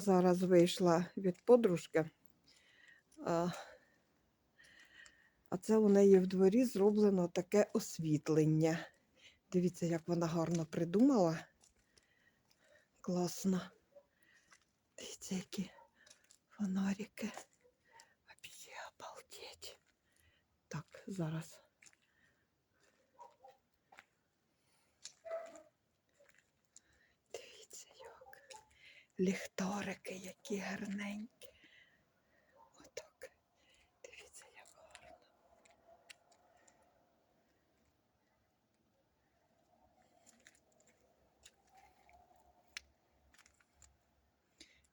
Зараз вийшла від подружки. А, це у неї в дворі зроблено таке освітлення. Дивіться, як вона гарно придумала. Класно. Дивіться, які фонарики. Вообще обалдеть. Так, зараз. Дивіться, як. Ліхторики, які гарненькі. Отак. Дивіться, як гарно.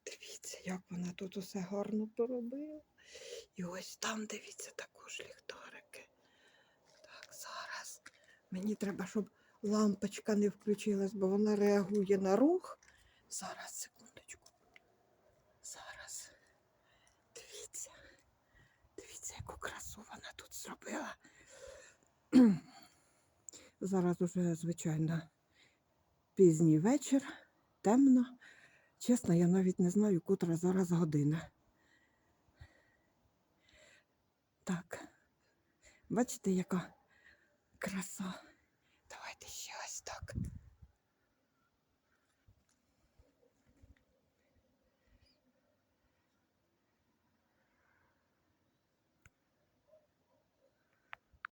Дивіться, як вона тут усе гарно поробила. І ось там, дивіться, також ліхторики. Так, зараз. Мені треба, щоб лампочка не включилась, бо вона реагує на рух. Зараз, секундочку. Зараз. Дивіться. Яку красу вона тут зробила. Зараз уже, звичайно, пізній вечір, темно. Чесно, я навіть не знаю, котра зараз година. Так. Бачите, яка краса.